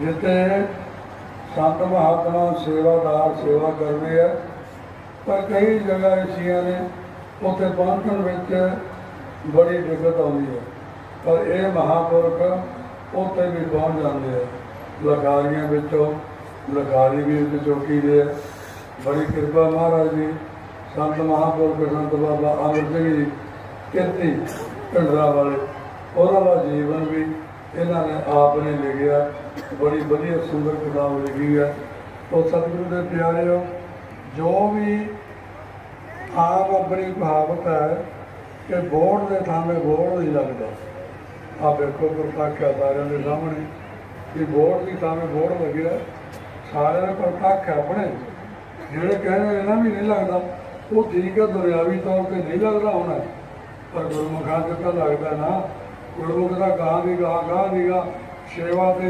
ਜਿੱਥੇ ਸੰਤ ਮਹਾਤਮਾ ਸੇਵਾਦਾਰ, ਸੇਵਾ ਕਰਦੇ ਆ, ਪਰ ਕਈ ਜਗ੍ਹਾ ਐਸੀਆਂ ਨੇ, ਉੱਥੇ ਪਹੁੰਚਣ ਵਿੱਚ ਬੜੀ ਦਿੱਕਤ ਆਉਂਦੀ ਹੈ ਪਰ ਇਹ ਮਹਾਪੁਰਖ ਉੱਥੇ ਵੀ ਪਹੁੰਚ ਜਾਂਦੇ ਆ ਲਖਾਰੀਆਂ ਵਿੱਚੋਂ ਲਖਾਰੀ ਵੀ ਇੱਕ ਚੌਕੀ ਦੇ ਆ। ਬੜੀ ਕਿਰਪਾ ਮਹਾਰਾਜ ਦੀ ਸੰਤ ਮਹਾਪੁਰਖ ਸੰਤ ਬਾਬਾ ਅਮਰ ਸਿੰਘ ਜੀ, ਕਿਰਤੀ ਢੰਡਰਾ ਵਾਲੇ, ਉਹਨਾਂ ਦਾ ਜੀਵਨ ਵੀ ਇਹਨਾਂ ਨੇ ਆਪ ਨੇ ਲਿਖਿਆ, ਬੜੀ ਵਧੀਆ ਸੁੰਦਰ ਕਿਤਾਬ ਲਿਖੀ ਹੈ। ਉਹ ਸਤਿਗੁਰੂ ਦੇ ਪਿਆਰਿਓ, ਜੋ ਵੀ ਆਪ ਆਪਣੀ ਕਹਾਵਤ ਹੈ ਕਿ ਬੋੜ ਦੇ ਥਾਵੇਂ ਬੋੜ ਨਹੀਂ ਲੱਗਦਾ। ਆ ਵੇਖੋ ਪ੍ਰਤੱਖ ਹੈ ਸਾਰਿਆਂ ਦੇ ਸਾਹਮਣੇ ਕਿ ਬੋੜ ਦੀ ਥਾਵੇਂ ਬੋੜ ਲੱਗਿਆ ਸਾਰਿਆਂ ਦੇ ਪ੍ਰਤੱਖ ਹੈ ਆਪਣੇ। ਜਿਹੜੇ ਕਹਿੰਦੇ ਇਹਨਾਂ ਵੀ ਨਹੀਂ ਲੱਗਦਾ, ਉਹ ਠੀਕ ਹੈ, ਦੁਨਿਆਵੀ ਤੌਰ ਤੇ ਨਹੀਂ ਲੱਗਦਾ ਹੋਣਾ। ਪਰ ਗੁਰਮੁਖਾਂ ਤੇ ਤਾਂ ਲੱਗਦਾ ਨਾ। ਗੁਰਮੁਖ ਦਾ ਗਾਂ ਦੀ ਗਾਂ ਗਾਂ ਦੀ ਗਾਂ ਸੇਵਾ ਤੇ